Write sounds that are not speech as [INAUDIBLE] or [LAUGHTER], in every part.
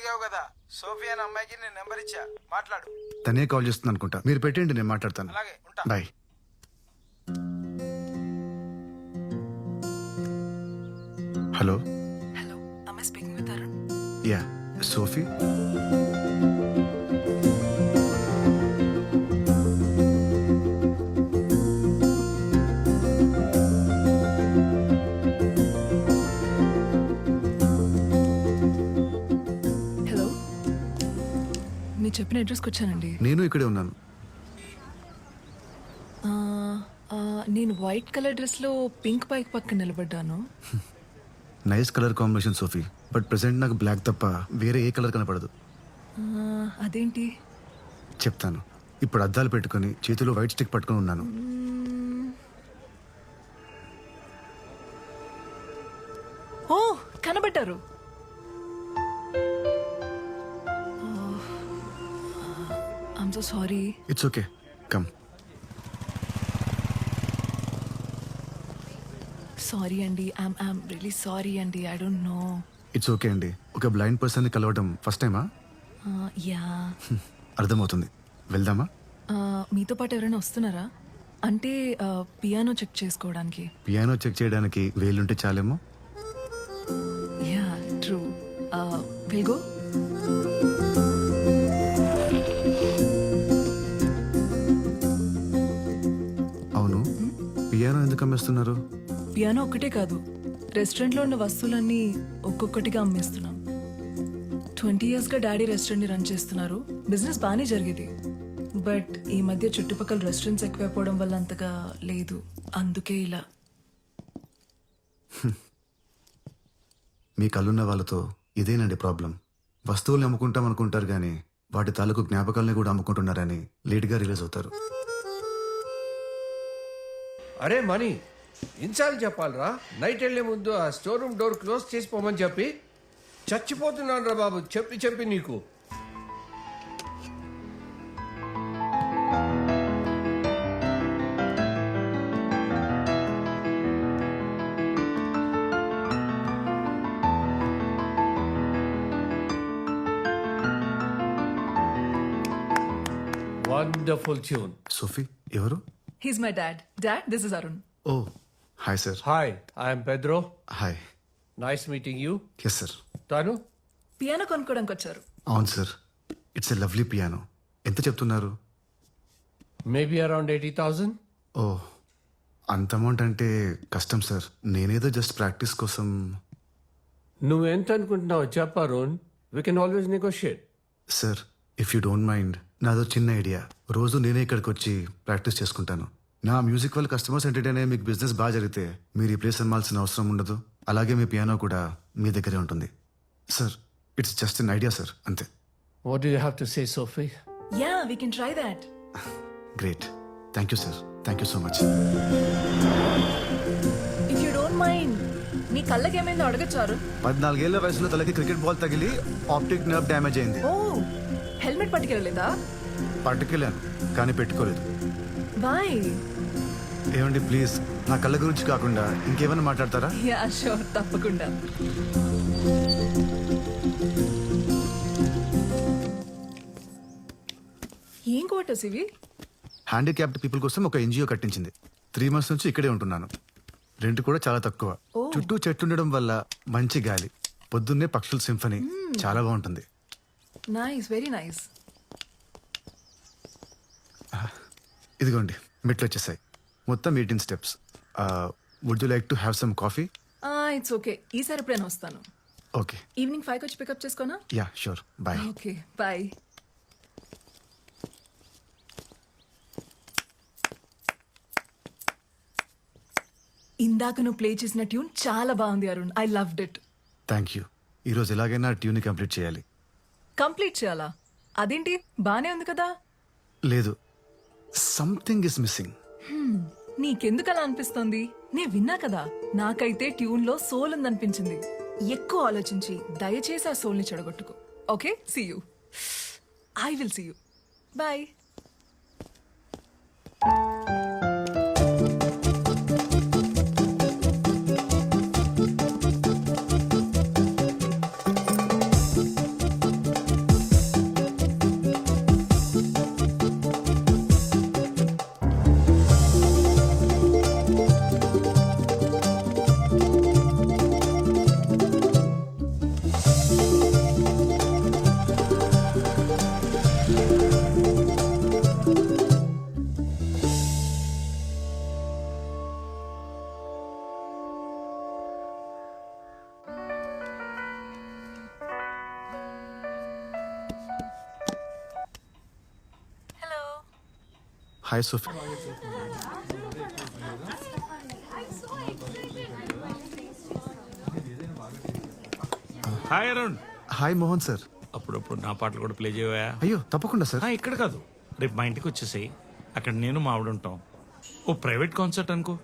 అడిగావు కదా. సోఫియా అనే అమ్మాయికి నేను నెంబర్ ఇచ్చా. మాట్లాడు. తనే కాల్ చేస్తుంది అనుకుంటా. మీరు పెట్టండి నేను మాట్లాడతాను. అలాగే ఉంటా. Bye. Hello? Hello speaking with Arun? Yeah Sophie. చెప్పిన అడ్రస్కి వచ్చానండి. నేను ఇక్కడే ఉన్నాను. ఆ, ఆ, నేను వైట్ కలర్ డ్రెస్లో పింక్ బైక్ పక్కన నిలబడ్డాను. [LAUGHS] Nice colour combination Sophie. But present నాకు బ్లాక్ తప్ప వేరే ఏ కలర్ కనపడదు. ఆ, అదేంటి? చెప్తాను. ఇప్పుడు అద్దాలు పెట్టుకొని చేతిలో వైట్ స్టిక్ పట్టుకొని ఉన్నాను. ఓ కనబడ్డారు. I'm so sorry it's okay come sorry అండి ఐమ్ ఐమ్ రియలీ సారీ అండి I don't know it's okay అండి ఒక బ్లైండ్ పర్సన్ని కలవడం ఫస్ట్ టైమా యా అర్థమవుతుంది. వెళ్దామా? మీతో పాటు ఎవరైనా వస్తున్నారా? అంటే పియానో చెక్ చేసుకోవడానికి. పియానో చెక్ చేయడానికి వేలుంటే చాలేమో? Yeah true will go piano ఎందుకు అమ్మేస్తున్నారు? పియానో ఒక్కటే కాదు. రెస్టారెంట్లో ఉన్న వస్తువులన్నీ ఒక్కొక్కటిగా అమ్మేస్తున్నాం. ట్వంటీ ఇయర్స్గా డాడీ రెస్టారెంట్ని రన్ చేస్తున్నారు. బిజినెస్ బాగానే జరిగేది. బట్ ఈ మధ్య చుట్టుపక్కల రెస్టారెంట్స్ ఎక్కువైపోవడం వల్ల అంతగా లేదు. అందుకే ఇలా. మీ కళ్ళున్న వాళ్ళతో ఇదేనండి ప్రాబ్లం వస్తువుల్ని అమ్ముకుంటాం అనుకుంటారు కానీ వాటి తాలూకు జ్ఞాపకాలని కూడా అమ్ముకుంటున్నారని లేట్గా రిలీజ్ అవుతారు. అరే మనీ ఇన్సార్లు చెప్పాలరా. నైట్ వెళ్ళే ముందు ఆ స్టోర్ రూమ్ డోర్ క్లోజ్ చేసిపోమని చెప్పి. చచ్చిపోతున్నాను రా బాబు చెప్పి చెప్పి నీకు. వండర్ఫుల్ ట్యూన్ సోఫీ ఎవరు? He's my dad dad this is Arun oh hi sir hi I'm Pedro hi nice meeting you yes sir తాను పియానో కొనుక్కోడానికి వచ్చారు. అవును sir it's a lovely piano ఎంత చెప్తున్నారు? Maybe around eighty thousand oh అంత amount అంటే కష్టం sir నేనేదో జస్ట్ ప్రాక్టీస్ కోసం. నువ్వు ఎంత అనుకుంటున్నావు చెప్ప Arun we can always negotiate sir if you don't mind నాదో చిన్న ఐడియా. రోజు నేనే ఇక్కడికి వచ్చి ప్రాక్టీస్ చేసుకుంటాను. నా మ్యూజిక్ వల్ల కస్టమర్స్ ఎంటర్టైన్ అయ్యే మీకు బిజినెస్ బాగా జరిగితే మీరు ఈ ప్లేస్ అమ్మాల్సిన అవసరం ఉండదు. అలాగే మీ పియానో కూడా మీ దగ్గరే ఉంటుంది. Sir it's just an idea sir. అంతే. What you have to say Sophie yeah we can try that great thank you sir thank you so much if you don't mind మీ కళ్ళకి ఏమైందో అడగచ్చారు పద్నాలుగేళ్ళ వయసులో తలకి క్రికెట్ బాల్ తగిలి optic nerve damage అయింది. Oh. Helmet పట్టుకెళ్ళలేదా? పట్టుకెళ్ళాను కానీ పెట్టుకోలేదు. బాయ్ ఏమండి ప్లీజ్ నా కళ్ళ గురించి కాకుండా ఇంకేమైనా మాట్లాడతారా? యా షూర్ తప్పకుండా. ఏం క్వార్టర్స్ ఇవి? హ్యాండిక్యాప్డ్ పీపుల్ కోసం ఒక ఎన్జిఓ కట్టించింది. త్రీ మంత్స్ నుంచి ఇక్కడే ఉంటున్నాను. రెంట్ కూడా చాలా తక్కువ. ఓ. చుట్టూ చెట్లు ఉండడం వల్ల మంచి గాలి పొద్దున్నే పక్షుల సింఫనీ. చాలా బాగుంటుంది. నైస్ వెరీ నైస్ ఇదిగోండి మెట్లు వచ్చేసాయి. మొత్తం eighteen steps would you like to have some coffee it's okay ఈసారి ఎప్పుడైనా వస్తాను. ఓకే ఈవినింగ్ ఫైవ్కి వచ్చి pickup చేసుకోనా? Yeah sure bye okay bye ఇందాక నువ్వు ప్లే చేసిన ట్యూన్ చాలా బాగుంది Arun. I loved it thank you ఈరోజు ఎలాగైనా ట్యూన్ కంప్లీట్ చేయాలి. కంప్లీట్ చేయాలా? అదేంటి? బానే ఉంది కదా? లేదు. సంథింగ్ ఇస్ మిస్సింగ్ నీకెందుకు అలా అనిపిస్తోంది? నే విన్నా కదా. నాకైతే ట్యూన్లో సోల్ ఉందనిపించింది. ఎక్కువ ఆలోచించి దయచేసి ఆ సోల్ని చెడగొట్టుకో. Okay? See you I will see you bye hi Sophie hi Arun. Hi Mohan sir. అప్పుడప్పుడు నా పాటలు కూడా ప్లే చేయవా? అయ్యో తప్పకుండా సార్. ఇక్కడ కాదు. రేపు మా ఇంటికి వచ్చేసాయి. అక్కడ నేను మా ఆవిడ ఉంటాం. ఓ ప్రైవేట్ కాన్సర్ట్ అనుకో?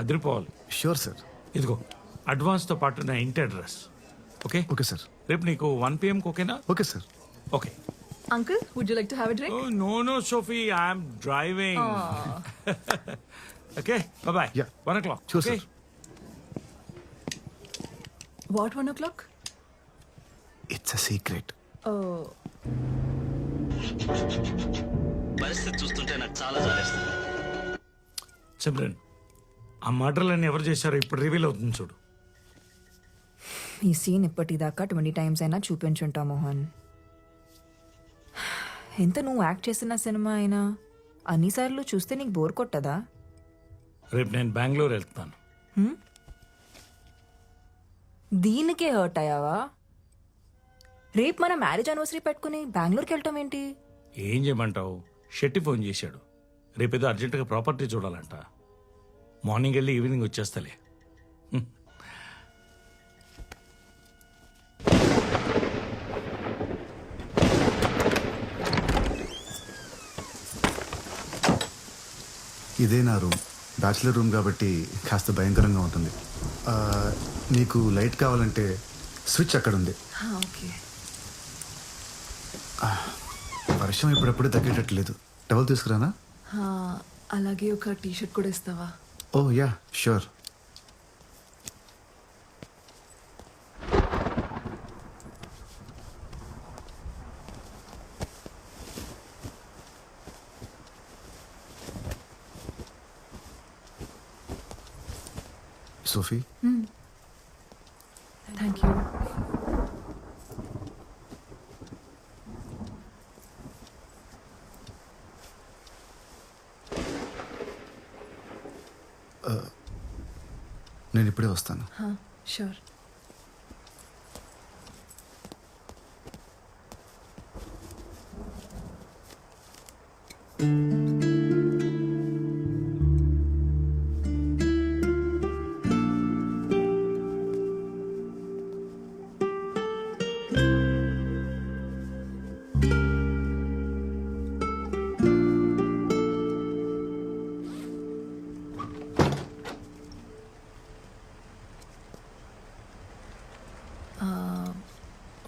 అదిరిపోవాలి. షూర్ సార్ ఇదిగో అడ్వాన్స్తో పాటు నా ఇంటి అడ్రస్. ఓకే? ఓకే సార్ రేపు నీకు వన్ పిఎంకి ఓకేనా okay sir okay. Uncle would you like to have a drink no no Sophie I'm driving okay bye Yeah. One o'clock Sure, sir. What one o'clock it's a secret పరిస్థితి చూస్తుంటే నాకు చాలా జాలేస్తుంది. సిమ్రన్ ఆ మర్డర్లన్నీ ఎవరు చేశారో ఇప్పుడు రివీల్ అవుతుంది చూడు. ఈ సీన్ ఇప్పటిదాకా ట్వంటీ టైమ్స్ అయినా చూపించుంటా మోహన్. ఎంత నువ్వు యాక్ట్ చేసిన సినిమా అయినా? అన్నిసార్లు చూస్తే నీకు బోర్ కొట్టదా? రేపు నేను బెంగళూరు వెళ్తున్నాను దీనికే హర్ట్ అయ్యావా? రేపు మన మ్యారేజ్ అనివర్సరీ పెట్టుకుని బెంగళూరుకి వెళ్ళటం ఏంటి? ఏం చేయమంటావు? షెట్టి ఫోన్ చేశాడు. రేపేదో అర్జెంటుగా ప్రాపర్టీ చూడాలంట. మార్నింగ్ వెళ్ళి ఈవినింగ్ వచ్చేస్తలే. ఇదే నా రూమ్. బ్యాచిలర్ రూమ్ కాబట్టి కాస్త భయంకరంగా ఉంటుంది. ఆ, నీకు లైట్ కావాలంటే స్విచ్ అక్కడ ఉంది ఓకే. వర్షం ఇప్పుడప్పుడు తగ్గేటట్లేదు. టవల్ తీసుకురానా? అలాగే ఒక టీ షర్ట్ కూడా ఇస్తావా? ఓ yeah sure. Sophie thank you. నేను ఇప్పుడే వస్తాను. షూర్.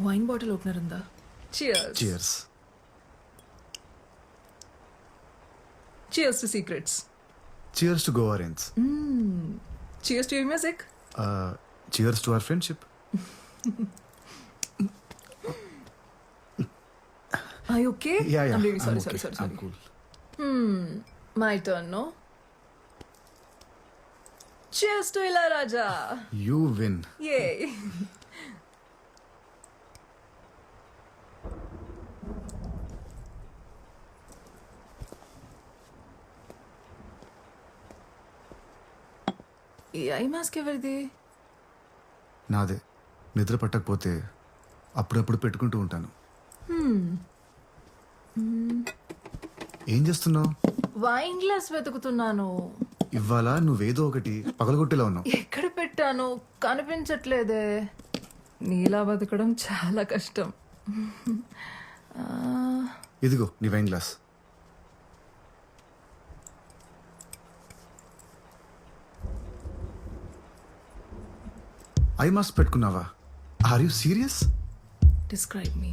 వైన్ బాటిల్ ఓపెనర్ ఉందా cheers cheers to secrets cheers to Goa rains cheers to your music cheers to our friendship I okay yeah yeah I'm really sorry, sorry, sorry, sorry. Cool My turn, no? Cheers to Ilaraja! You win Yay! [LAUGHS] ఈ eye mask ఎవరిది? నాదే. నిద్ర పట్టకపోతే అప్పుడప్పుడు పెట్టుకుంటూ ఉంటాను. ఏం చేస్తున్నావు? Wine glass వెతుకుతున్నాను. ఇవాళ నువ్వేదో ఒకటి పగలగొట్టేలా ఉన్నావు. ఎక్కడ పెట్టాను? కనిపించట్లేదే. నీలా బతకడం చాలా కష్టం. ఇదిగో నీ వైన్ గ్లాస్. ఐ మాస్ పెట్టుకున్నావా? Are you serious describe me